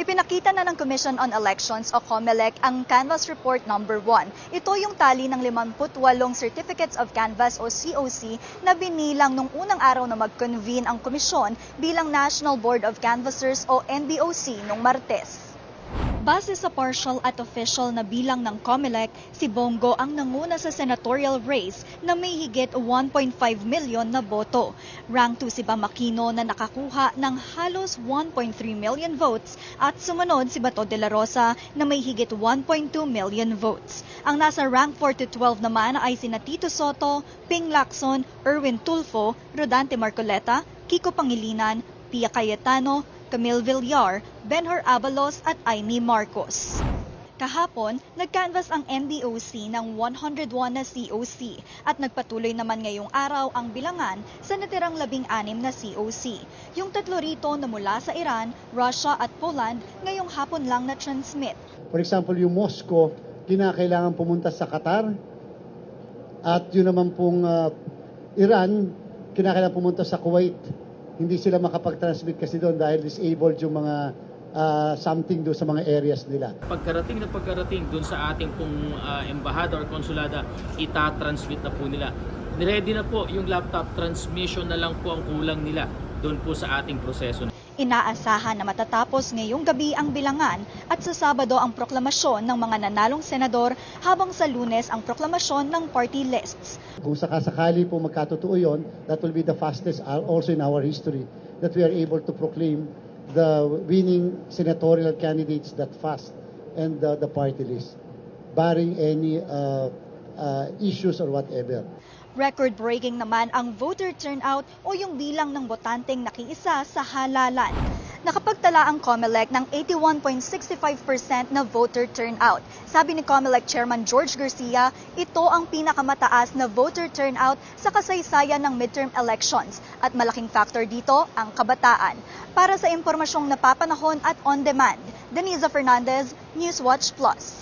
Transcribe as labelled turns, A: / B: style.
A: Ipinakita na ng Commission on Elections o COMELEC ang Canvas Report Number 1. Ito yung tali ng 58 Certificates of Canvas o COC na binilang nung unang araw na mag-convene ang komisyon bilang National Board of Canvassers o NBOC nung Martes. Base sa partial at official na bilang ng COMELEC, si Bongo ang nanguna sa senatorial race na may higit 1.5 million na boto. Rank 2 si Bamakino na nakakuha ng halos 1.3 million votes at sumunod si Bato de la Rosa na may higit 1.2 million votes. Ang nasa rank 4 to 12 naman ay sina Tito Soto, Ping Lacson, Erwin Tulfo, Rodante Marcoleta, Kiko Pangilinan, Pia Cayetano, Camille Villar, Benhur Abalos at Amy Marcos. Kahapon, nag-canvas ang NDOC ng 101 na COC at nagpatuloy naman ngayong araw ang bilangan sa natirang labing-anim na COC. Yung tatlo rito na mula sa Iran, Russia at Poland ngayong hapon lang na-transmit.
B: For example, yung Moscow, kinakailangan pumunta sa Qatar. At yun naman pong ah, Iran, kinakailangan pumunta sa Kuwait. Hindi sila makapag-transmit kasi doon dahil disabled yung mga ah, something doon sa mga areas nila.
C: pagkarating na pagkarating dun sa ating pong ah, embahada or konsulada, ita-transmit na po nila. Ready na po yung laptop transmission na lang po ang kulang nila doon po sa ating proseso.
A: Inaasahan na matatapos ngayong gabi ang bilangan at sa Sabado ang proklamasyon ng mga nanalong senador habang sa Lunes ang proklamasyon ng party lists.
B: Kung sakasakali po magkatotoo yun, that will be the fastest also in our history that we are able to proclaim the winning senatorial candidates that fast and the, the party list, barring any uh, uh, issues or whatever.
A: Record-breaking naman ang voter turnout o yung bilang ng botanteng nakiisa sa halalan. Nakapagtala ang COMELEC ng 81.65% na voter turnout. Sabi ni COMELEC Chairman George Garcia, ito ang pinakamataas na voter turnout sa kasaysayan ng midterm elections at malaking factor dito ang kabataan. Para sa impormasyong napapanahon at on demand, Denisa Fernandez, Newswatch Plus.